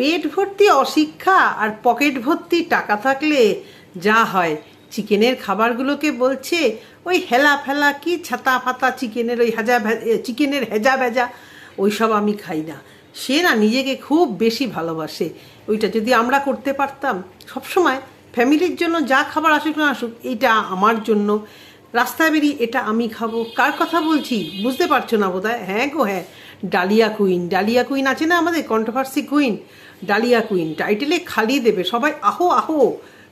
পেট ভর্তি অশিক্ষা আর পকেট ভর্তি টাকা থাকলে যা হয়। চিকেনের খাবারগুলোকে বলছে, ওই হেলা ফেলা কি ছাতা ফাতা চিকেনের ওই হাজা চিকেনের হেজা ভেজা, ওইসব আমি খাই না। সে না নিজেকে খুব বেশি ভালোবাসে। ওইটা যদি আমরা করতে পারতাম, সবসময় ফ্যামিলির জন্য যা খাবার আসুক না আসুক, এইটা আমার জন্য। রাস্তায় বেরিয়ে, এটা আমি খাব। কার কথা বলছি? বুঝতে পারছ না বোধ হ্যাঁ গো হ্যাঁ। ডালিয়া কুইন ডালিয়া কুইন আছে না আমাদের কন্ট্রোভার্সি কুইন? ডালিয়া কুইন টাইটেলে খালি দেবে সবাই আহো আহো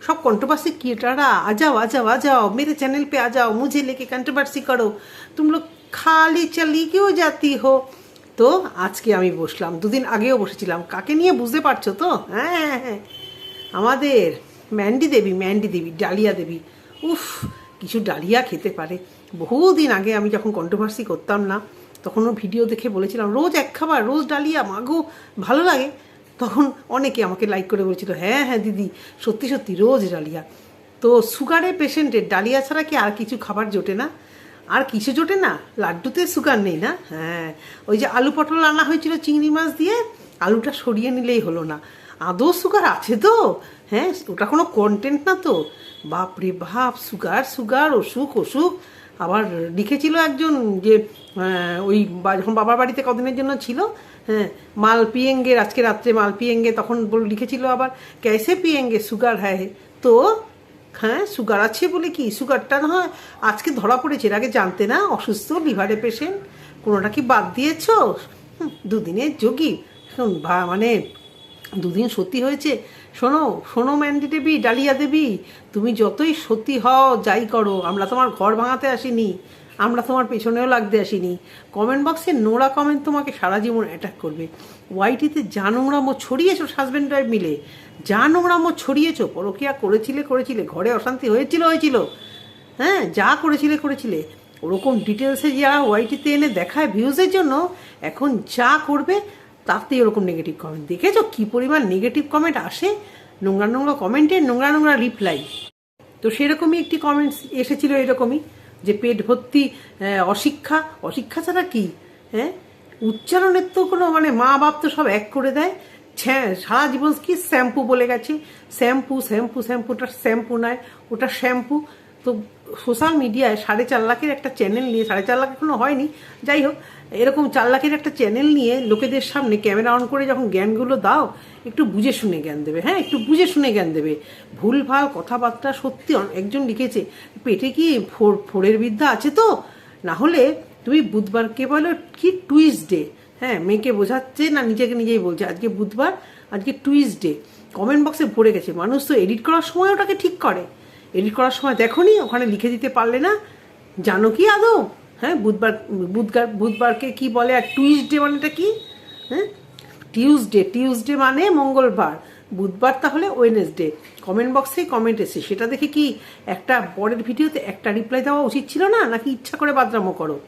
সব কন্ট্রোভার্সি ক্রিয়েটাররা आ जाओ आ जाओ आ जाओ मेरे चैनल पे आ जाओ मुझे लेके कंट्रोवर्सी करो तुम लोग খালি চালি क्यों जाती हो তো আজকে আমি বসলাম দুদিন আগেও বসেছিলাম কাকে নিয়ে বুঝতে পারছো তো হ্যাঁ হ্যাঁ হ্যাঁ আমাদের ম্যান্ডি দেবী ম্যান্ডি দেবী ডালিয়া দেবী উফ কিছু ডালিয়া খেতে পারে বহুদিন আগে আমি যখন কন্ট্রোভার্সি করতাম না তখন ওর ভিডিও দেখে বলেছিলাম রোজ এক খাবার রোজ ডালিয়া মাগো ভালো লাগে তখন অনেকে আমাকে লাইক করে বলছিল হ্যাঁ হ্যাঁ দিদি, সত্যি সত্যি, রোজ ডালিয়া। তো সুগারের পেশেন্টের ডালিয়া ছাড়া কি আর কিছু খাবার জোটে না? আর কিছু জোটে না, লাড্ডুতে সুগার নেই না? হ্যাঁ ওই যে আলু পটল আনা হয়েছিল চিংড়ি মাছ দিয়ে, আলুটা সরিয়ে নিলেই হলো না। আদৌ সুগার আছে তো? হ্যাঁ ওটা কোনো কন্টেন্ট না তো? বাপরে বাপ, সুগার সুগার, অসুখ অসুখ। আবার লিখেছিল একজন যে ওই যখন বাবার বাড়িতে কদিনের জন্য ছিল হ্যাঁ মাল পিয়েঙ্গে আজকে রাত্রে মাল পিয়েঙ্গে তখন বল লিখেছিল আবার, ক্যাসে পিয়েঙ্গে? সুগার হ্যাঁ তো হ্যাঁ সুগার আছে বলে কি? সুগারটা না হয় আজকে ধরা পড়েছে, এর আগে জানতে না? অসুস্থ, লিভারে পেশেন্ট, কোনোটা কি বাদ দিয়েছ? দুদিনের যোগী। মানে দুদিন সত্যি হয়েছে। শোনো শোনো, ম্যান্ডি দেবী, ডালিয়া দেবী, তুমি যতই সত্যি হও, যাই করো, আমরা তোমার ঘর ভাঙাতে আসিনি। আমরা তোমার পেছনেও লাগতে আসিনি। কমেন্ট বক্সে নোংরা কমেন্ট তোমাকে সারা জীবন অ্যাটাক করবে। ওয়াইটিতে যা নোংরামো ছড়িয়েছো হাজব্যান্ড ওয়াইফ মিলে, যা নোংরামো ছড়িয়েছো, পরকিয়া করেছিলে করেছিলে, ঘরে অশান্তি হয়েছিল হয়েছিল। হ্যাঁ যা করেছিলে করেছিলে। ওরকম ডিটেলসে যারা ওয়াইটিতে এনে দেখায় ভিউজের জন্য, এখন যা করবে তাতে ওরকম নেগেটিভ কমেন্ট দেখেছ কি পরিমাণ নেগেটিভ কমেন্ট আসে? নোংরা নোংরা কমেন্টে নোংরা নোংরা রিপ্লাই তো সেরকমই একটি কমেন্টস এসেছিল এরকমই। যে পেট ভর্তি অশিক্ষা অশিক্ষা ছাড়া কি? হ্যাঁ? উচ্চারণের তো কোনো মানে মা বাপ তো সব এক করে দেয়। ছ্যাঁ, সারা জীবন কি শ্যাম্পু বলে গেছে? শ্যাম্পু শ্যাম্পু শ্যাম্পু ওটা শ্যাম্পু নয়, ওটা শ্যাম্পু। তো সোশ্যাল মিডিয়ায় সাড়ে চার লাখের একটা চ্যানেল নিয়ে, সাড়ে চার লাখ এখনও হয়নি। যাই হোক, এরকম চার লাখের একটা চ্যানেল নিয়ে লোকেদের সামনে ক্যামেরা অন করে যখন জ্ঞানগুলো দাও, একটু বুঝে শুনে জ্ঞান দেবে। হ্যাঁ একটু বুঝে শুনে জ্ঞান দেবে। ভুলভাল কথাবার্তা সত্যি একজন লিখেছে, পেটে কি ফোর ফোরের বিদ্যা আছে তো? না হলে তুমি বুধবারকে বলো কি টুইস ডে হ্যাঁ মেয়েকে বোঝাচ্ছে না, নিজেকে নিজেই বলছে, আজকে বুধবার, আজকে টুইস ডে কমেন্ট বক্সে ভরে গেছে, মানুষ তো এডিট করার সময় ওটাকে ঠিক করে। এডিট করার সময় দেখোনি? ওখানে লিখে দিতে পারলে না? জানো কি আদৌ? হ্যাঁ বুধবার বুধবার, বুধবারকে কি বলে? আর টুইসডে মানেটা কি? হ্যাঁ টিউসডে টিউসডে মানে মঙ্গলবার। বুধবার তাহলে ওয়েনেসডে কমেন্ট বক্সে কমেন্ট এসে। সেটা দেখে কি একটা পরের ভিডিওতে একটা রিপ্লাই দেওয়া উচিত ছিল না? নাকি ইচ্ছা করে বাদরামো করো?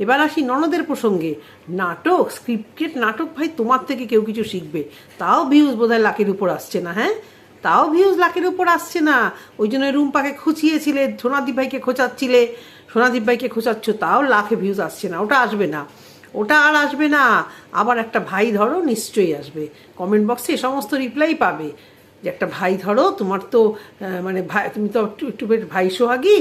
এবার আসি ননদের প্রসঙ্গে। নাটক স্ক্রিপ্টেড নাটক ভাই তোমার থেকে কেউ কিছু শিখবে। তাও ভিউজ বোধহয় লাখের উপর আসছে না হ্যাঁ? তাও ভিউজ লাখের উপর আসছে না। ওই জন্য রুম্পাকে খুঁচিয়েছিলে, সোনাদীপ ভাইকে খোঁচাচ্ছিলে। সোনাদীপ ভাইকে খোঁচাচ্ছ, তাও লাখে ভিউজ আসছে না। ওটা আসবে না। ওটা আর আসবে না। আবার একটা ভাই ধরো, নিশ্চয়ই আসবে। কমেন্ট বক্সে এ সমস্ত রিপ্লাই পাবে। যে একটা ভাই ধরো, তোমার তো মানে ভাই, তুমি তো ইউটিউবের ভাই সোহাগী।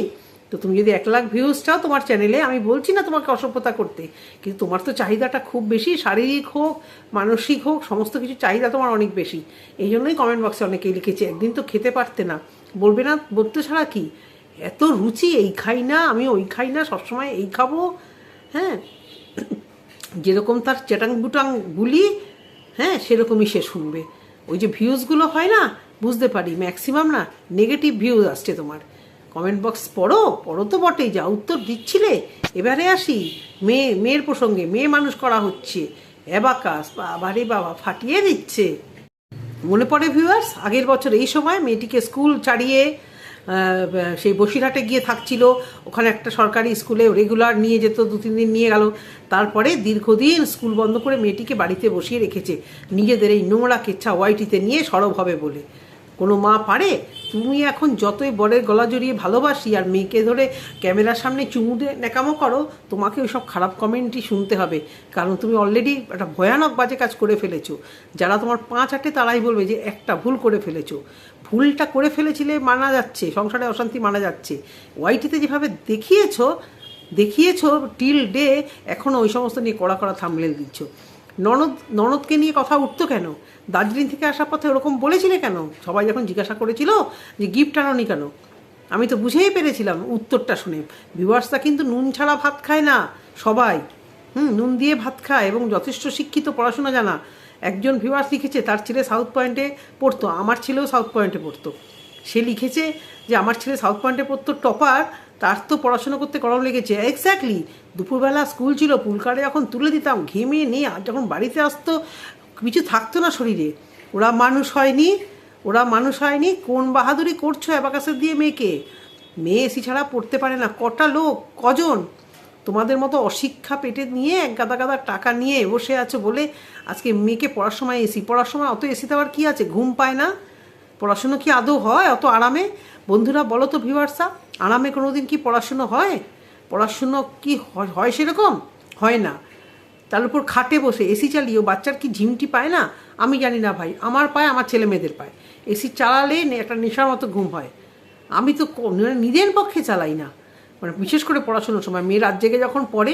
তো তুমি যদি এক লাখ ভিউজ চাও তোমার চ্যানেলে আমি বলছি না তোমাকে অসভ্যতা করতে। কিন্তু তোমার তো চাহিদাটা খুব বেশি, শারীরিক হোক, মানসিক হোক, সমস্ত কিছু চাহিদা তোমার অনেক বেশি। এই জন্যই কমেন্ট বক্সে অনেকেই লিখেছে, একদিন তো খেতে পারতে না। বলবে না, বলতে ছাড়া কি? এত রুচি, এই খাই না, আমি ওই খাই না, সবসময় এই খাব। হ্যাঁ? যেরকম তার চেটাং বুটাং বুলি হ্যাঁ সেরকমই সে শুনবে। ওই যে ভিউজগুলো হয় না, বুঝতে পারি ম্যাক্সিমাম না নেগেটিভ ভিউজ আসছে তোমার। কমেন্ট বক্স পড়ো পড়ো তো বটেই, যা উত্তর দিচ্ছিলে। এবারে আসি, মেয়ে, মেয়ের প্রসঙ্গে, মেয়ে মানুষ করা হচ্ছে। অ্যাবাকাস বাবারে বাবা, ফাটিয়ে দিচ্ছে। মনে পড়ে ভিউয়ার্স আগের বছর এই সময় মেয়েটিকে স্কুল ছাড়িয়ে সেই বসিরহাটে গিয়ে থাকছিল। ওখানে একটা সরকারি স্কুলে রেগুলার নিয়ে যেত, দু, তিন দিন নিয়ে গেল। তারপরে দীর্ঘদিন স্কুল বন্ধ করে মেয়েটিকে বাড়িতে বসিয়ে রেখেছে। নিজেদের এই নোংরা কেচ্ছা ওয়াইটিতে নিয়ে সরব হবে বলে। কোনো মা পারে? তুমি এখন যতই বরের গলা জড়িয়ে ভালোবাসি আর মেয়েকে ধরে ক্যামেরার সামনে চুমু দিয়ে নেকামো করো, তোমাকে ওই সব খারাপ কমেন্টই শুনতে হবে। কারণ তুমি অলরেডি একটা ভয়ানক বাজে কাজ করে ফেলেছো। যারা তোমার পাঁচ আটে তারাই বলবে যে একটা ভুল করে ফেলেছো। ভুলটা করে ফেলেছিলে মানা যাচ্ছে, সংসারে অশান্তি মানা যাচ্ছে। ওয়াইটিতে যেভাবে দেখিয়েছো দেখিয়েছো টিল ডে এখনও ওই সমস্ত নিয়ে কড়া কড়া থামলেল দিচ্ছ। ননদ, ননদকে নিয়ে কথা উঠতো কেন? দার্জিলিং থেকে আসার পথে ওরকম বলেছিলে কেন? সবাই যখন জিজ্ঞাসা করেছিল যে গিফট আনোনি কেন? আমি তো বুঝেই পেরেছিলাম উত্তরটা শুনে। ভিউয়ার্সটা কিন্তু নুন ছাড়া ভাত খায় না, সবাই। হুম, নুন দিয়ে ভাত খায় এবং যথেষ্ট শিক্ষিত পড়াশোনা জানা। একজন ভিউয়ার্স লিখেছে, তার ছেলে সাউথ পয়েন্টে পড়তো, আমার ছেলেও সাউথ পয়েন্টে পড়তো। সে লিখেছে যে, আমার ছেলে সাউথ পয়েন্টে পড়তো, টপার, তার তো পড়াশোনা করতে গরম লেগেছে। এক্স্যাক্টলি দুপুরবেলা স্কুল ছিল পুলকারে যখন তুলে দিতাম, ঘেমে নিয়ে আর যখন বাড়িতে আসতো কিছু থাকতো না শরীরে। ওরা মানুষ হয়নি, ওরা মানুষ হয়নি, কোন বাহাদুরি করছ অ্যাবাকাসের দিয়ে মেয়েকে? মেয়ে এসি ছাড়া পড়তে পারে না, কটা লোক, কজন? তোমাদের মতো অশিক্ষা পেটে নিয়ে এক গাদা গাদা টাকা নিয়ে বসে আছো বলে আজকে মেয়েকে পড়ার সময় এসি, পড়ার সময় অত এসিতে আবার কী আছে, ঘুম পায় না? পড়াশুনো কি আদৌ হয়, অত আরামে? বন্ধুরা, বলো তো ভিউয়ার্সা আরামে কোনো দিন কি পড়াশুনো হয়? পড়াশুনো কি হয়- হয় সেরকম? হয় না। তার উপর খাটে বসে এসি চালিয়েও বাচ্চার কি ঝিমটি পায় না? আমি জানি না ভাই, আমার পায়, আমার ছেলে মেয়েদের পায়। এসি চালালে একটা নেশার মতো ঘুম হয়। আমি তো মানে নিজের পক্ষে চালাই না। মানে বিশেষ করে পড়াশোনার সময়। মেয়ে রাত জেগে যখন পড়ে,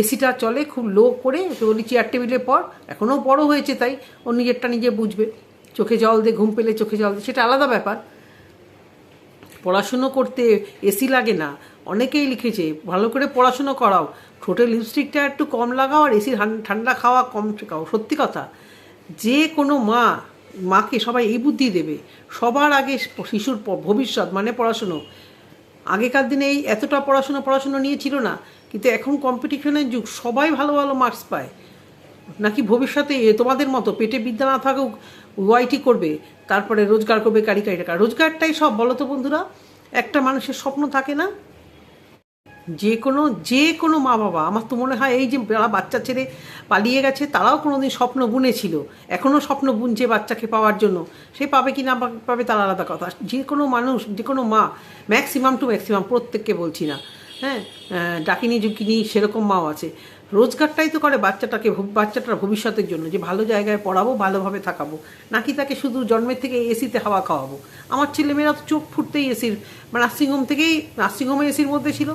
এসিটা চলে খুব লো করে বলি চেয়ার টেবিলে পর এখনও বড় হয়েছে তাই, ও নিজেরটা নিজে বুঝবে। চোখে জল দিয়ে ঘুম পেলে চোখে জল দিয়ে সেটা আলাদা ব্যাপার। পড়াশুনো করতে এসি লাগে না। অনেকেই লিখেছে, ভালো করে পড়াশুনো করাও। ঠোঁটে লিপস্টিকটা একটু কম লাগাও আর এসি ঠান্ডা খাওয়া কম খাও। সত্যি কথা, যে কোনো মা, মাকে সবাই এই বুদ্ধি দেবে। সবার আগে শিশুর ভবিষ্যৎ মানে পড়াশুনো। আগেকার দিনে এই এতটা পড়াশুনো পড়াশুনো নিয়ে ছিল না, কিন্তু এখন কম্পিটিশনের যুগ, সবাই ভালো ভালো মার্কস পায়। নাকি ভবিষ্যতে তোমাদের মতো পেটে বিদ্যা না থাকুক ওয়াইটি করবে, তারপরে রোজগার করবে কারি কারি টাকা রোজগারটাই সব, বলো তো বন্ধুরা, একটা মানুষের স্বপ্ন থাকে না? যে কোনো যে কোনো মা বাবা, আমার তো মনে হয় এই যে যারা বাচ্চা ছেড়ে পালিয়ে গেছে, তারাও কোনোদিন স্বপ্ন বুনেছিল। এখনও স্বপ্ন বুনছে বাচ্চাকে পাওয়ার জন্য। সে পাবে কি না পাবে তার আলাদা কথা। যে কোনো মানুষ, যে কোনো মা ম্যাক্সিমাম টু ম্যাক্সিমাম প্রত্যেককে বলছি না। হ্যাঁ ডাকিনি, জুকিনি, সেরকম মাও আছে। রোজগারটাই তো করে বাচ্চাটাকে বাচ্চাটার ভবিষ্যতের জন্য। যে ভালো জায়গায় পড়াবো, ভালোভাবে থাকাবো। নাকি তাকে শুধু জন্মের থেকে এসিতে হাওয়া খাওয়াবো? আমার ছেলেমেয়েরা তো চোখ ফুটতেই এসির মানে নার্সিংহোম থেকেই নার্সিংহোমে এসির মধ্যে ছিল।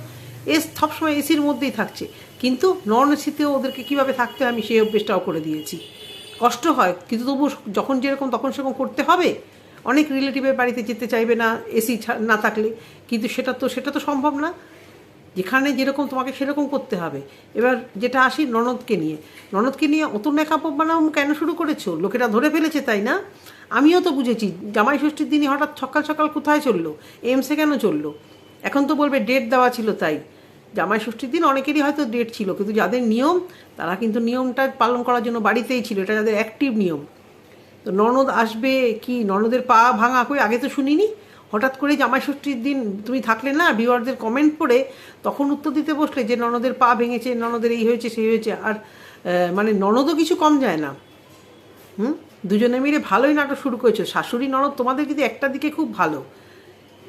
এস সবসময় এসির মধ্যেই থাকছে। কিন্তু নন এসিতেও ওদেরকে কীভাবে থাকতে আমি সেই অভ্যেসটাও করে দিয়েছি। কষ্ট হয়, কিন্তু তবু যখন যেরকম তখন সেরকম করতে হবে। অনেক রিলেটিভের বাড়িতে যেতে চাইবে না, এসি না থাকলে। কিন্তু সেটা তো সেটা তো সম্ভব না। যেখানে যেরকম তোমাকে সেরকম করতে হবে। এবার যেটা আসি ননদকে নিয়ে। ননদকে নিয়ে অত মেকআপ বানাও কেন শুরু করেছ? লোকেরা ধরে ফেলেছে, তাই না? আমিও তো বুঝেছি, জামাই ষষ্ঠীর দিনই হঠাৎ সকাল সকাল কোথায় চলল? এমসে কেন চলল? এখন তো বলবে ডেট দেওয়া ছিল তাই। জামাই ষষ্ঠীর দিন অনেকেরই হয়তো ডেট ছিল, কিন্তু যাদের নিয়ম, তারা কিন্তু নিয়মটা পালন করার জন্য বাড়িতেই ছিল, এটা যাদের অ্যাক্টিভ নিয়ম। তো ননদ আসবে কি, ননদের পা ভাঙা করে আগে তো শুনিনি? হঠাৎ করে জামাই ষষ্ঠীর দিন তুমি থাকলে না ভিউয়ারদের কমেন্ট পড়ে তখন উত্তর দিতে বসলে যে ননদের পা ভেঙেছে, ননদের এই হয়েছে, সেই হয়েছে, আর মানে ননদও কিছু কম যায় না। হুম? দুজনে মিলে ভালোই নাটক শুরু করেছ। শাশুড়ি, ননদ তোমাদের কিন্তু একটা দিকে খুব ভালো।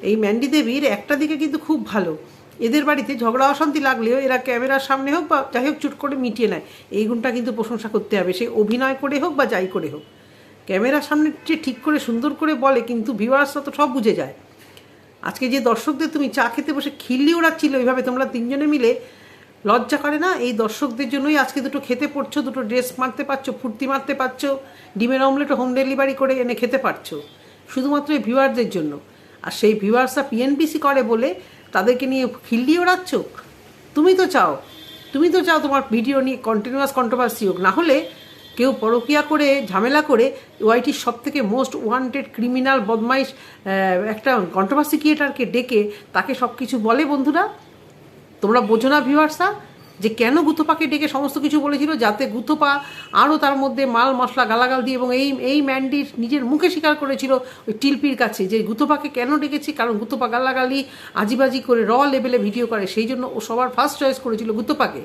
এই ম্যান্ডি দেবীর একটা দিকে কিন্তু খুব ভালো। এদের বাড়িতে ঝগড়া, অশান্তি লাগলেও এরা ক্যামেরার সামনে হোক বা যাই হোক চুট করে মিটিয়ে নেয়। এই গুণটা কিন্তু প্রশংসা করতে হবে। সে অভিনয় করে হোক বা যাই করে হোক। ক্যামেরার সামনে যে ঠিক করে, সুন্দর করে বলে, কিন্তু ভিউয়ার্সরা তো সব বুঝে যায়। আজকে যে দর্শকদের তুমি চা খেতে বসে খিল্লি ওড়াচ্ছিল এইভাবে তোমরা তিনজনে মিলে লজ্জা করে না? এই দর্শকদের জন্যই আজকে দুটো খেতে পড়ছো, দুটো ড্রেস মারতে পারছ, ফুর্তি মারতে পারছ, ডিমের অমলেট হোম ডেলিভারি করে এনে খেতে পারছ। শুধুমাত্র এই ভিউয়ারদের জন্য। আর সেই ভিউয়ার্সরা পিএনপিসি করে বলে তাদেরকে নিয়ে খিল্লি ওড়াচ্ছ তুমি তো চাও, তুমি তো চাও তোমার ভিডিও নিয়ে কন্টিনিউয়াস কন্ট্রোভার্সি হোক। না হলে কেউ পরকিয়া করে, ঝামেলা করে ওয়াইটির সব থেকে মোস্ট ওয়ান্টেড ক্রিমিনাল বদমাইশ একটা কন্ট্রোভার্সি ক্রিয়েটারকে ডেকে তাকে সব কিছু বলে বন্ধুরা। তোমরা বোঝো না ভিউয়ার্সরা যে কেন গুথোপাকে ডেকে সমস্ত কিছু বলেছিল যাতে গুথোপা আরও তার মধ্যে মাল, মশলা গালাগাল দিয়ে এবং এই এই ম্যান্ডির নিজের মুখে স্বীকার করেছিল ওই টিলপির কাছে যে গুথোপাকে কেন ডেকেছি? কারণ গুথোপা গালাগালি, আজিবাজি করে র লেভেলে ভিডিও করে। সেই জন্য ও সবার ফার্স্ট চয়েস করেছিল গুথোপাকে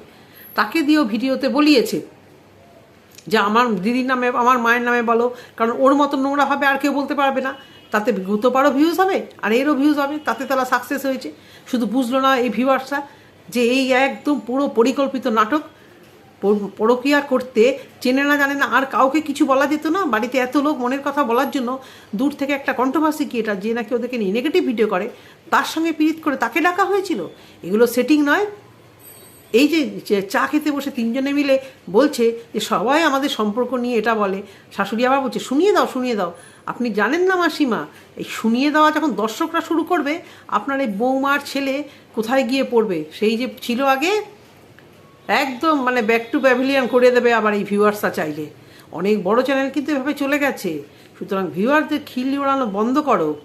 তাকে দিয়েও ভিডিওতে বলিয়েছে যে আমার দিদির নামে, আমার মায়ের নামে বলো। কারণ ওর মতো নোংরা ভাবে আর কেউ বলতে পারবে না। তাতে গুতোপারও ভিউজ হবে আর এরও ভিউজ হবে। তাতে তারা সাকসেস হয়েছে। শুধু বুঝলো না এই ভিউয়ার্সরা যে এই একদম পুরো পরিকল্পিত নাটক পর- পরকীয়া করতে চেনে না জানে না আর কাউকে কিছু বলা যেত না। বাড়িতে এত লোক মনের কথা বলার জন্য দূর থেকে একটা কন্ট্রোভার্সি ক্রিয়েটার যে নাকি ওদেরকে নিয়ে নেগেটিভ ভিডিও করে, তার সঙ্গে পীড়িত করে তাকে ডাকা হয়েছিল। এগুলো সেটিং নয়। এই যে চা খেতে বসে তিনজনে মিলে বলছে যে সবাই আমাদের সম্পর্ক নিয়ে এটা বলে। শাশুড়ি আবার বলছে, শুনিয়ে দাও শুনিয়ে দাও। আপনি জানেন না মাসিমা, এই শুনিয়ে দেওয়া যখন দর্শকরা শুরু করবে, আপনার এই বৌমার ছেলে কোথায় গিয়ে পড়বে? সেই যে ছিল আগে, একদম মানে ব্যাক টু প্যাভিলিয়ান করে দেবে আবার এই ভিউয়ার্সরা চাইলে। অনেক বড় চ্যানেল কিন্তু এভাবে চলে গেছে। সুতরাং ভিউয়ারদের খিল্লি ওড়ানো বন্ধ করো।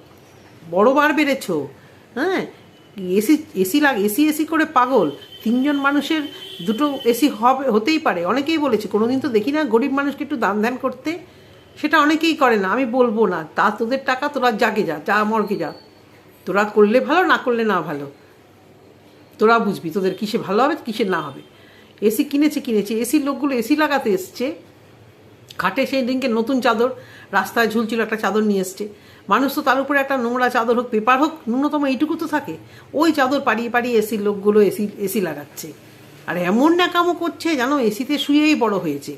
বড় বার বেড়েছো। হ্যাঁ? এসি এসি লাগ এসি এসি করে পাগল। তিনজন মানুষের দুটো এসি হবে, হতেই পারে। অনেকেই বলেছে, কোনোদিন তো দেখি না গরিব মানুষকে একটু দান ধ্যান করতে। সেটা অনেকেই করে না, আমি বলব না। তা তোদের টাকা, তোরা জাগে যা যা মর্গে যা। তোরা করলে ভালো, না করলে না ভালো। তোরা বুঝবি তোদের কিসে ভালো হবে, কিসে না হবে। এসি কিনেছে কিনেছে। এসির লোকগুলো এসি লাগাতে এসছে। খাটে সেই দিনকে নতুন চাদর, রাস্তায় ঝুলছিল একটা চাদর নিয়ে এসছে। মানুষ তো তার উপরে একটা নোংরা চাদর হোক, পেপার হোক, ন্যূনতম এইটুকু তো থাকে। ওই চাদর পাড়িয়ে পাড়িয়ে এসির লোকগুলো এসি এসি লাগাচ্ছে। আর এমন ন্যাকামো করছে জানো এসিতে শুয়েই বড় হয়েছে।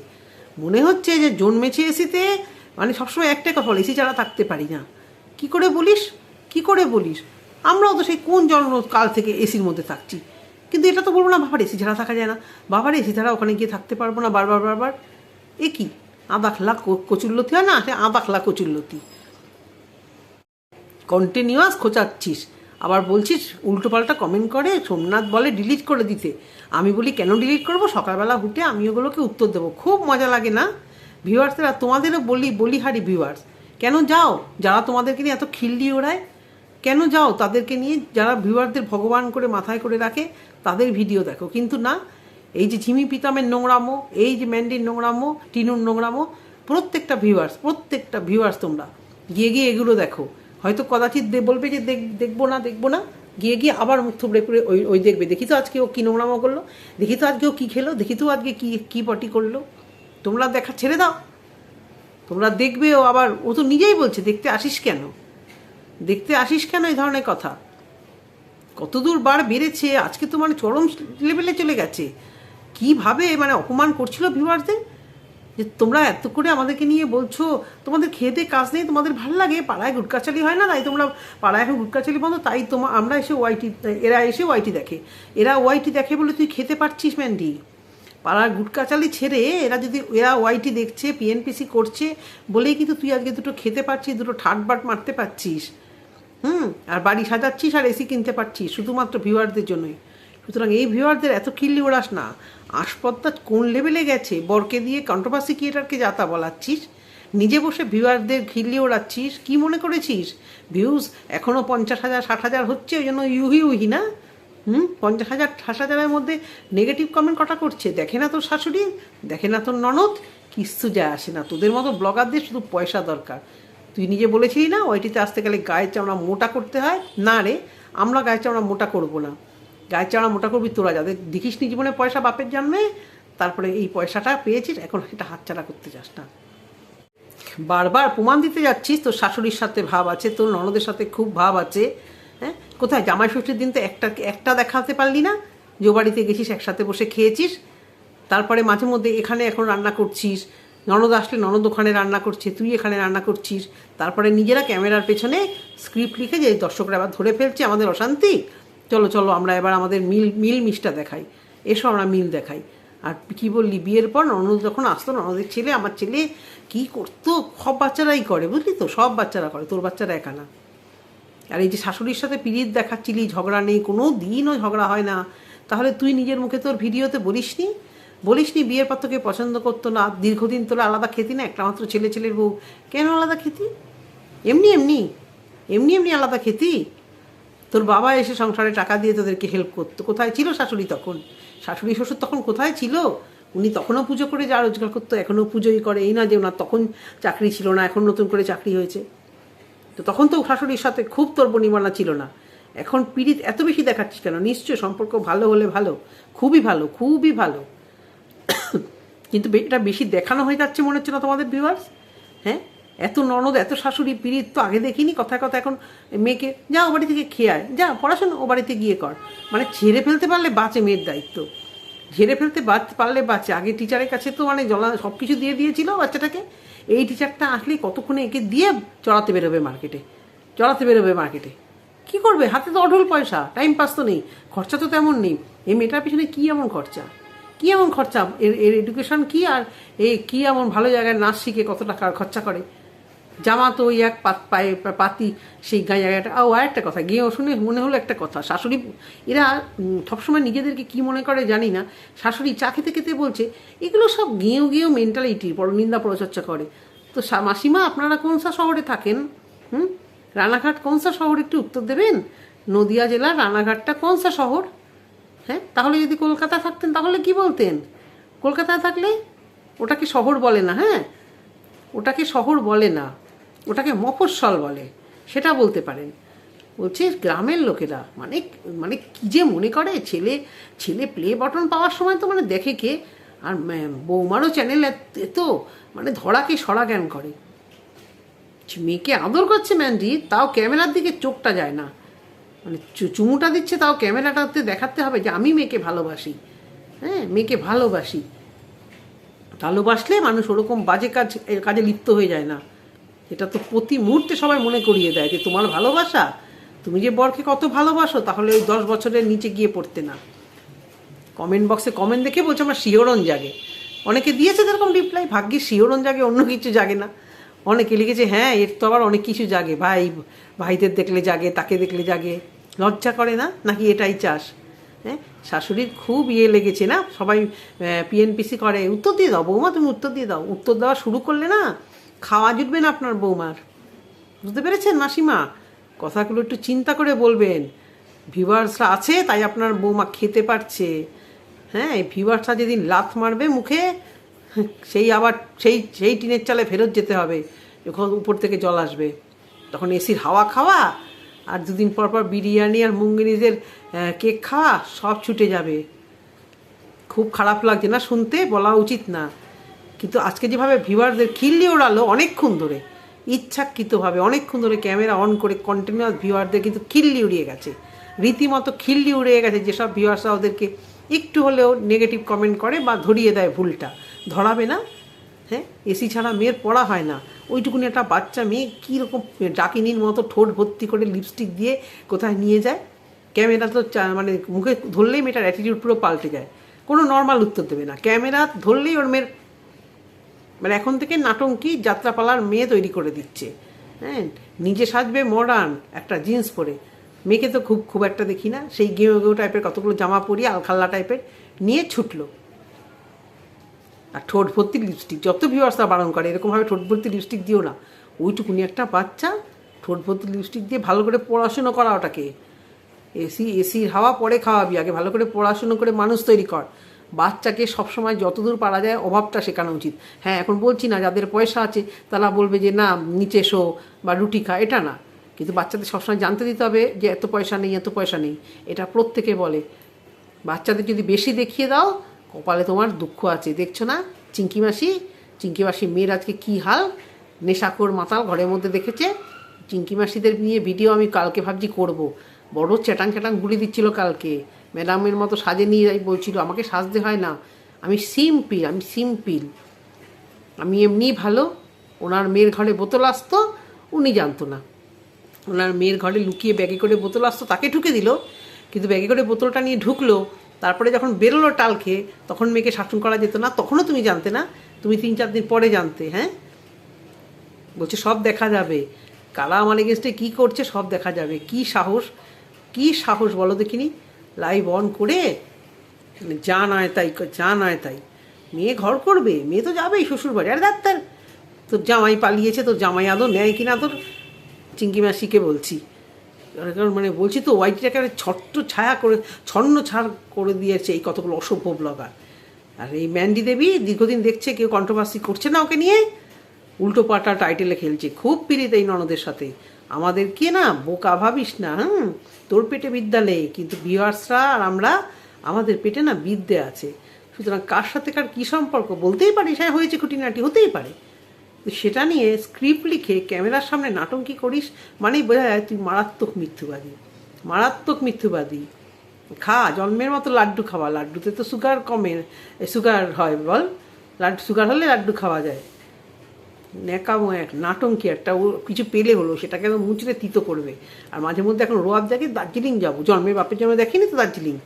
মনে হচ্ছে যে জন্মেছে এসিতে মানে সবসময় একটাই কথা বলে, এসি ছাড়া থাকতে পারি না। কি করে বলিস? কি করে বলিস? আমরাও তো সেই কোন জন্ম কাল থেকে এসির মধ্যে থাকছি। কিন্তু এটা তো বলব না, বাবার এসি ছাড়া থাকা যায় না। বাবার এসি ছাড়া ওখানে গিয়ে থাকতে পারব না বারবার বারবার। এ কি? আদাখলা কচুল্লতি হয় না? সে আদাখলা কচুল্লতি কন্টিনিউয়াস খোঁচাচ্ছিস। আবার বলছিস, উল্টোপাল্টা কমেন্ট করে, সোমনাথ বলে ডিলিট করে দিতে। আমি বলি, কেন ডিলিট করব? সকালবেলা উঠে আমি ওগুলোকে উত্তর দেবো। খুব মজা লাগে না? ভিউয়ার্সরা, তোমাদেরও বলি বলিহারি ভিউয়ার্স, কেন যাও? যারা তোমাদেরকে নিয়ে এত খিল্লি ওড়ায়, কেন যাও? তাদেরকে নিয়ে যারা ভিউয়ারদের ভগবান করে মাথায় করে রাখে, তাদের ভিডিও দেখো। কিন্তু না, এই যে ঝিমি পিতামের নোংরামো, এই যে ম্যান্ডির নোংরামো, টিনুর নোংরামো, প্রত্যেকটা ভিউয়ার্স প্রত্যেকটা ভিউয়ার্স তোমরা, গিয়ে গিয়ে এগুলো দেখো। হয়তো কদাচিৎ বলবে যে, দেখ- দেখব না দেখব না। গিয়ে গিয়ে আবার মুখ থুবড়ে করে ওই ওই দেখবে। দেখি তো আজকে ও কী নোংরামো করল, দেখি তো আজকে ও কী খেলো, দেখি তো আজকে কী কী পটি করল। তোমরা দেখা ছেড়ে দাও। তোমরা দেখবে ও আবার, ও তো নিজেই বলছে, দেখতে আসিস কেন? দেখতে আসিস কেন এই ধরনের কথা? কতদূর বার বেড়েছে, আজকে তো মানে চরম লেভেলে চলে গেছে। কীভাবে মানে অপমান করছিল ভিউয়ারদের যে তোমরা এত করে আমাদেরকে নিয়ে বলছো, তোমাদের খেতে কাজ নেই, তোমাদের ভালো লাগে, পাড়ায় গুটকাচালি হয় না? তাই তোমরা পাড়ায় এখন গুটকাচালি বন্ধ, তাই তোমার আমরা এসে ওয়াইটি, এরা এসে ওয়াইটি দেখে। এরা ওয়াইটি দেখে বলে তুই খেতে পারছিস ম্যান্ডি? পাড়ার গুটকাচালি ছেড়ে এরা যদি, এরা ওয়াইটি দেখছে, পিএনপিসি করছে, বলেই কিন্তু তুই আজকে দুটো খেতে পারছিস, দুটো ঠাট বাট মারতে পারছিস। হুম? আর বাড়ি সাজাচ্ছিস আর এসি কিনতে পারছিস, শুধুমাত্র ভিউয়ারদের জন্যই। সুতরাং এই ভিউয়ারদের এত কিল্লি ওড়াস না। আসপদ্দা কোন লেভেলে গেছে? বরকে দিয়ে কন্ট্রোভার্সি ক্রিয়েটারকে যাতা বলাচ্ছিস? নিজে বসে ভিউয়ারদের খিল্লি ওড়াচ্ছিস? কি মনে করেছিস? ভিউজ এখনও পঞ্চাশ হাজার, ষাট হাজার হচ্ছে, ওই জন্য ইউহি উহি না? হুম? পঞ্চাশ হাজার, ষাট হাজারের মধ্যে নেগেটিভ কমেন্ট কটা করছে? দেখে না তোর শাশুড়ি? দেখে না তোর ননদ? কিচ্ছু যায় আসে না। তোদের মতো ব্লগারদের শুধু পয়সা দরকার। তুই নিজে বলেছিলি না, ওইটিতে আসতে গেলে গায়ের চামড়া মোটা করতে হয়? না রে, আমরা গায়ের চামড়া মোটা করব না। গায়ের চামড়া মোটা করবি, তোরা যাদের দেখিস নি জীবনে পয়সা বাপের জন্মে? তারপরে এই পয়সাটা পেয়েছিস, এখন এটা হাতছাড়া করতে চাস না। বারবার প্রমাণ দিতে যাচ্ছিস, তোর শাশুড়ির সাথে ভাব আছে, তোর ননদের সাথে খুব ভাব আছে হ্যাঁ? কোথায়? জামাই ষষ্ঠীর দিন তো একটা একটা দেখাতে পারলি না? যে বাড়িতে গেছিস, একসাথে বসে খেয়েছিস, তারপরে মাঝে মধ্যে এখানে এখন রান্না করছিস, ননদ আসলে ননদ ওখানে রান্না করছে, তুই এখানে রান্না করছিস, তারপরে নিজেরা ক্যামেরার পেছনে স্ক্রিপ্ট লিখে যে দর্শকরা আবার ধরে ফেলছে আমাদের অশান্তি চলো চলো, আমরা এবার আমাদের মিল মিল মিসটা দেখাই। এসো, আমরা মিল দেখাই। আর কি বললি, বিয়ের পর ননদ যখন আসতো, ননদের ছেলে, আমার ছেলে কি করতো? সব বাচ্চারাই করে, বুঝলি তো? সব বাচ্চারা করে, তোর বাচ্চারা একা না। আর এই যে শাশুড়ির সাথে পিরিত দেখাচ্ছিলি, ঝগড়া নেই, কোনো দিনও ঝগড়া হয় না। তাহলে তুই নিজের মুখে তোর ভিডিওতে বলিসনি? বলিসনি বিয়ের পর তোকে পছন্দ করতো না? দীর্ঘদিন তোরা আলাদা খেতি না? একটা মাত্র ছেলে, ছেলের বউ। কেন আলাদা খেতি? এমনি এমনি। এমনি এমনি আলাদা খেতি? তোর বাবা এসে সংসারে টাকা দিয়ে তোদেরকে হেল্প করতো। কোথায় ছিল শাশুড়ি তখন? শাশুড়ি শ্বশুর তখন কোথায় ছিল? উনি তখনও পুজো করে যা রোজগার করতো, এখনও পুজোই করে। এই না যে ওনার তখন চাকরি ছিল না, এখন নতুন করে চাকরি হয়েছে। তো তখন তো শাশুড়ির সাথে খুব তোর বনিমানা ছিল না। এখন পীড়িত এত বেশি দেখাচ্ছিস কেন? নিশ্চয় সম্পর্ক ভালো হলে ভালো, খুবই ভালো খুবই ভালো। কিন্তু এটা বেশি দেখানো হয়ে যাচ্ছে মনে হচ্ছে না তোমাদের ভিউয়ার্স হ্যাঁ? এত ননদ, এত শাশুড়ি, পিড়িত তো আগে দেখিনি। কথায় কথা এখন মেয়েকে, যা ও বাড়ি থেকে খেয়ে আয়, যা, পড়াশোনা, ও বাড়িতে গিয়ে কর। মানে ছেড়ে ফেলতে পারলে বাঁচে মেয়ের দায়িত্ব। ঝেড়ে ফেলতে পারলে বাঁচে। আগে টিচারের কাছে তো মানে জলা সব কিছু দিয়ে দিয়েছিল বাচ্চাটাকে। এই টিচারটা আসলে কতক্ষণে একে দিয়ে চড়াতে বেরোবে মার্কেটে চড়াতে বেরোবে মার্কেটে কি করবে? হাতে তো অঢল পয়সা টাইম পাস তো নেই, খরচা তো তেমন নেই। এই মেয়েটার পিছনে কী এমন খরচা? কী এমন খরচা? এর এর এডুকেশন কী আর এ কী এমন ভালো জায়গায় নাচ শিখে কত টাকা খরচা করে? জামা তো ওই এক পাত পায়ে পাতি সেই গায়ে জায়গাটা ও, আর একটা কথা, গিয়ে শুনে মনে হলো একটা কথা। শাশুড়ি, এরা সবসময় নিজেদেরকে কি মনে করে জানি না। শাশুড়ি চা খেতে খেতে বলছে, এগুলো সব গেঁয়েও গেঁয়েও মেন্টালিটি নিন্দা পরচর্চা করে। তো মাসিমা, আপনারা কোন সা শহরে থাকেন? হুম? রানাঘাট কোন সা শহর একটু উত্তর দেবেন? নদিয়া জেলার রানাঘাটটা কোন সা শহর? হ্যাঁ তাহলে যদি কলকাতা থাকতেন, তাহলে কি বলতেন? কলকাতায় থাকলে ওটাকে শহর বলে না হ্যাঁ? ওটাকে শহর বলে না। ওটাকে মফস্বল বলে, সেটা বলতে পারেন। বলছে, গ্রামের লোকেরা মানে মানে কি যে মনে করে, ছেলে ছেলে প্লে বটন পাওয়ার সময় তো মানে দেখে কে? আর বৌমারও চ্যানেল তো মানে ধরাকে সরা জ্ঞান করে। মেয়েকে আদর করছে ম্যান্ডি তাও ক্যামেরার দিকে চোখটা যায় না। মানে চুমুটা দিচ্ছে, তাও ক্যামেরাটাতে দেখাতে হবে যে আমি মেয়েকে ভালোবাসি। হ্যাঁ মেয়েকে ভালোবাসি। ভালোবাসলে মানুষ ওরকম বাজে কাজ কাজে লিপ্ত হয়ে যায় না। এটা তো প্রতি মুহূর্তে সবাই মনে করিয়ে দেয় যে তোমার ভালোবাসা, তুমি যে বরকে কত ভালোবাসো, তাহলে ওই দশ বছরের নিচে গিয়ে পড়তে না। কমেন্ট বক্সে কমেন্ট দেখে বলছে আমার শিহরণ জাগে। অনেকে দিয়েছে যেরকম রিপ্লাই ভাগ্যে শিহরণ জাগে, অন্য কিছু জাগে না। অনেকে লিখেছে হ্যাঁ এর তো আবার অনেক কিছু জাগে। ভাই, ভাইদের দেখলে জাগে, তাকে দেখলে জাগে। লজ্জা করে না? নাকি এটাই চাস হ্যাঁ শাশুড়ির খুব ইয়ে লেগেছে না? সবাই পিএনপিসি করে, উত্তর দিয়ে দাও, বৌমা, তুমি উত্তর দিয়ে দাও। উত্তর দেওয়া শুরু করলে না খাওয়া জুটবে না আপনার বৌমার। বুঝতে পেরেছেন মাসিমা? কথাগুলো একটু চিন্তা করে বলবেন। ভিউয়ার্সরা আছে, তাই আপনার বৌমা খেতে পারছে। হ্যাঁ এই ভিউয়ার্সরা যেদিন লাথ মারবে মুখে, সেই আবার সেই সেই টিনের চালে ফেরত যেতে হবে, যখন উপর থেকে জল আসবে। তখন এসির হাওয়া খাওয়া, আর দুদিন পর পর বিরিয়ানি আর মুঙ্গিনিজের কেক খাওয়া, সব ছুটে যাবে। খুব খারাপ লাগছে না শুনতে? বলা উচিত না। কিন্তু আজকে যেভাবে ভিউয়ারদের খিল্লি ওড়ালো অনেকক্ষণ ধরে, ইচ্ছাকৃতভাবে অনেকক্ষণ ধরে ক্যামেরা অন করে কন্টিনিউয়াস ভিউয়ারদের কিন্তু খিল্লি উড়িয়ে গেছে। রীতিমতো খিল্লি উড়িয়ে গেছে, যেসব ভিউয়ার্সরা ওদেরকে একটু হলেও নেগেটিভ কমেন্ট করে বা ধরিয়ে দেয় ভুলটা। ধরাবে না হ্যাঁ? এসি ছাড়া মেয়ের পড়া হয় না। ওইটুকুনি একটা বাচ্চা মেয়ে কীরকম ডাকিনির মতো ঠোঁট ভর্তি করে লিপস্টিক দিয়ে কোথায় নিয়ে যায়? ক্যামেরা তো মানে মুখে ধরলেই মেয়েটার অ্যাটিটিউড পুরো পাল্টে যায়। কোনো নর্মাল উত্তর দেবে না। ক্যামেরা ধরলেই ওর মেয়ের মানে এখন থেকে নাটঙ্কি যাত্রাপালার মেয়ে তৈরি করে দিচ্ছে। হ্যাঁ নিজে সাজবে মডার্ন একটা জিন্স পরে। মেয়েকে তো খুব খুব একটা দেখি না। সেই গেঁয়ো গেঁয়ো টাইপের কতগুলো জামা পরিয়ে আলখাল্লা টাইপের নিয়ে ছুটলো আর ঠোঁট ভর্তি লিপস্টিক যত ভিউয়ার্সরা বারণ করে এরকমভাবে ঠোঁট ভর্তি লিপস্টিক দিও না ওইটুকুনি একটা বাচ্চা ঠোঁট ভর্তি লিপস্টিক দিয়ে ভালো করে পড়াশুনো করা ওটাকে এসি এসির হাওয়া পরে খাওয়াবি আগে ভালো করে পড়াশুনো করে মানুষ তৈরি কর বাচ্চাকে সবসময় যতদূর পারা যায় অভাবটা শেখানো উচিত। হ্যাঁ এখন বলছি না, যাদের পয়সা আছে, তারা বলবে যে, না, নিচে শো বা রুটি খা। এটা না। কিন্তু বাচ্চাদের সবসময় জানতে দিতে হবে যে, এত পয়সা নেই, এত পয়সা নেই। এটা প্রত্যেকে বলে। বাচ্চাদের যদি বেশি দেখিয়ে দাও, কপালে তোমার দুঃখ আছে। দেখছ না? চিঙ্কি মাসি? চিঙ্কি মাসি মেয়ের আজকে কী হাল? নেশাখোর মাতাল ঘরের মধ্যে দেখেছে? চিঙ্কি মাসিদের নিয়ে ভিডিও আমি কালকে ভাবছি করব। বড় চ্যাটাং চ্যাটাং গুলি দিচ্ছিল কালকে। ম্যাডামের মতো সাজে নিয়ে যাই বলছিল, আমাকে সাজতে হয় না। আমি সিম্পিল আমি সিম্পিল। আমি এমনি ভালো। ওনার মেয়ের ঘরে বোতল আসতো, উনি জানতো না। ওনার মেয়ের ঘরে লুকিয়ে ব্যাগে করে বোতল আসতো, তাকে ঢুকে দিল। কিন্তু ব্যাগে করে বোতলটা নিয়ে ঢুকলো। তারপরে যখন বেরোলো টাল খেয়ে তখন মেয়েকে শাসন করা যেত না। তখনও তুমি জানতে না? তুমি তিন চার দিন পরে জানতে হ্যাঁ? বলছে, সব দেখা যাবে। কারা আমার এগেনস্টে কী করছে, সব দেখা যাবে। কি সাহস? কি সাহস বলো দেখিনি? লাইভ অন করে যা নয় তাই যা নয় তাই। মেয়ে ঘর করবে, মেয়ে তো যাবেই শ্বশুর বাড়ি আর ডাক্তার তোর জামাই পালিয়েছে, তোর জামাই আদৌ নেয় কিনা তোর? চিঙ্কি মাসিকে বলছি। কারণ মানে বলছি তো, ওয়াইটিটাকে ছোট্ট ছায়া করে, ছন্ন ছাড় করে দিয়েছে এই কতগুলো অসভ্য ব্লগার। আর এই ম্যান্ডি দেবী দীর্ঘদিন দেখছে, কেউ কন্ট্রোভার্সি করছে না ওকে নিয়ে? উল্টো পাল্টা টাইটেলে খেলছে। খুব পিড়িত এই ননদের সাথে। আমাদের কে না, বোকা ভাবিস না, হুম? তোর পেটে বিদ্যা নেই, কিন্তু ভিউয়ার্সরা আর আমরা, আমাদের পেটে না বিদ্যে আছে। সুতরাং কার সাথে কার কী সম্পর্ক? বলতেই পারিস হ্যাঁ হয়েছে খুঁটিনাটি, হতেই পারে। সেটা নিয়ে স্ক্রিপ্ট লিখে ক্যামেরার সামনে নাটঙ্কি করিস? মানেই বোঝা যায় তুই মারাত্মক মিথ্যুবাদী মারাত্মক মিথ্যুবাদী খা, জন্মের মতো লাড্ডু খাওয়া। লাড্ডুতে তো সুগার কমে সুগার হয়, বল। লাড্ডু সুগার হলে লাড্ডু খাওয়া যায়। ন্যাকামো এক নাটঙ্কি একটা ও কিছু পেলে হলো, সেটাকে একদম মুচড়ে তিতো করবে। আর মাঝে মধ্যে এখন রোয়াব দেখে দার্জিলিং যাব। জন্মের বাপের জন্মে দেখিনি তো দার্জিলিং?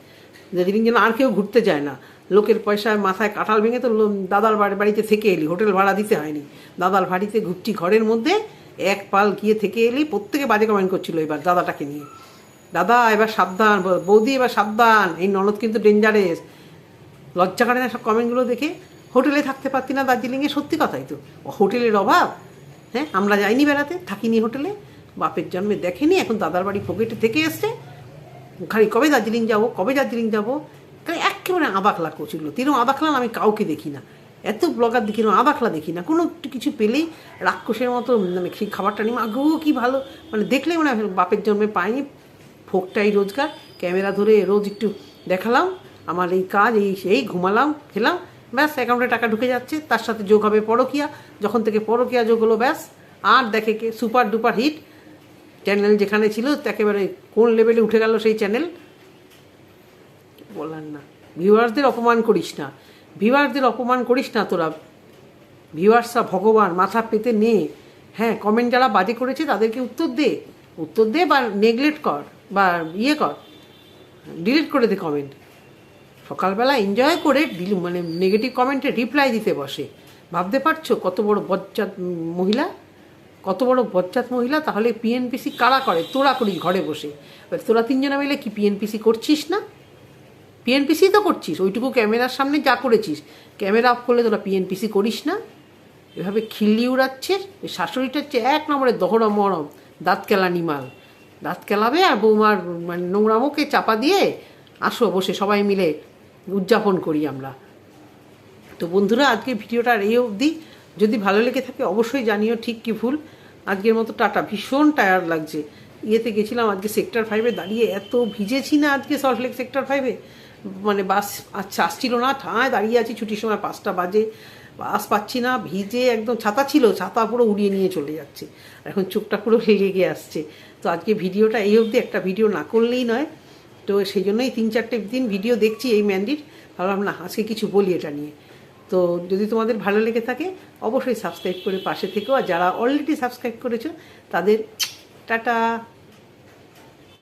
দার্জিলিং যেন আর কেউ ঘুরতে যায় না। লোকের পয়সায় মাথায় কাঁঠাল ভেঙে তো দাদার বাড়ি বাড়িতে থেকে এলি, হোটেল ভাড়া দিতে হয়নি। দাদার বাড়িতে ঘুরছি ঘরের মধ্যে এক পাল গিয়ে থেকে এলি, প্রত্যেকে বাজে কমেন্ট করছিল এবার দাদাটাকে নিয়ে। দাদা, এবার সাবধান, বৌদি, এবার সাবধান। এই ননদ কিন্তু ডেঞ্জারেস লজ্জা করে না সব কমেন্টগুলো দেখে? হোটেলে থাকতে পারতি না দার্জিলিংয়ে, সত্যি কথাই তো। হোটেলের অভাব হ্যাঁ আমরা যাইনি বেড়াতে, থাকিনি হোটেলে। বাপের জন্মে দেখেনি, এখন দাদার বাড়ি পকেটে থেকে এসছে। খালি কবে দার্জিলিং যাব, কবে দার্জিলিং যাব? তাই একেবারে আবাকলা করছিল তিনও আবাকলা আমি কাউকে দেখি না। এত ব্লগার দেখি না আবাকলা দেখি না। কোনো কিছু পেলেই রাক্ষসের মতো মানে সেই খাবারটা নিয়ে আগ্রহ কি ভালো। মানে দেখলেই মানে বাপের জন্মে পাইনি। ফোকটাই রোজগার। ক্যামেরা ধরে রোজ একটু দেখালাম। আমার এই কাজ, এই সেই, ঘুমালাম, খেলাম। ব্যাস, অ্যাকাউন্টে টাকা ঢুকে যাচ্ছে, তার সাথে যোগ হবে পরকিয়া। যখন থেকে পরকিয়া যোগ হলো, ব্যাস, আর দেখে কে, সুপার ডুপার হিট চ্যানেল যেখানে ছিল, একেবারে কোন লেভেলে উঠে গেল সেই চ্যানেল? বলার না। ভিউয়ার্সদের অপমান করিস না। ভিউয়ার্সদের অপমান করিস না তোরা। ভিউয়ার্সরা ভগবান, মাথা পেতে নে। হ্যাঁ কমেন্ট যারা বাজে করেছে, তাদেরকে উত্তর দে। উত্তর দে বা নেগলেক্ট কর বা ইয়ে কর। ডিলিট করে দে কমেন্ট সকালবেলা এনজয় করে মানে নেগেটিভ কমেন্টে রিপ্লাই দিতে বসে। ভাবতে পারছ কত বড় বজ্জাত মহিলা? কত বড় বজ্জাত মহিলা? তাহলে পিএনপিসি কারা করে? তোরা করিস ঘরে বসে। এবার তোরা তিনজনে মিলে কি পিএনপিসি করছিস না? পিএনপিসি তো করছিস, ওইটুকু ক্যামেরার সামনে যা করেছিস। ক্যামেরা অফ করলে তোরা পিএনপিসি করিস না। এভাবে খিল্লি উড়াচ্ছিস ওই শাশুড়িটা হচ্ছে এক নম্বরে দহরম মরম দাঁত কেলানি মাল দাঁত কেলাবে আর বৌমার মানে নোংরামোকে চাপা দিয়ে আসো বসে সবাই মিলে উদযাপন করি আমরা। তো বন্ধুরা আজকে ভিডিওটা আর এই অবধি। যদি ভালো লেগে থাকে, অবশ্যই জানিও ঠিক কি ভুল। আজকের মতো টাটা। ভীষণ টায়ার্ড লাগছে। ইয়েতে গেছিলাম আজকে সেক্টর ফাইভে দাঁড়িয়ে। এত ভিজেছি না আজকে সল্টলেক সেক্টর ফাইভে মানে বাস আচ্ছা আসছিল না। ঠায় দাঁড়িয়ে আছি, ছুটির সময় পাঁচটা বাজে। বাস পাচ্ছি না, ভিজে একদম ছাতা ছিল, ছাতা পুরো উড়িয়ে নিয়ে চলে যাচ্ছে। এখন চোখটা পুরো লেগে আসছে। তো আজকে ভিডিওটা এই অবধি। একটা ভিডিও না করলেই নয়। তো সেই জন্যই তিন চারটে দিন ভিডিও দেখছি এই ম্যান্ডির ভাবলাম, না, আজকে কিছু বলি এটা নিয়ে। তো যদি তোমাদের ভালো লেগে থাকে, অবশ্যই সাবস্ক্রাইব করে পাশে থেকেও আর যারা অলরেডি সাবস্ক্রাইব করেছ, তাদের টাটা।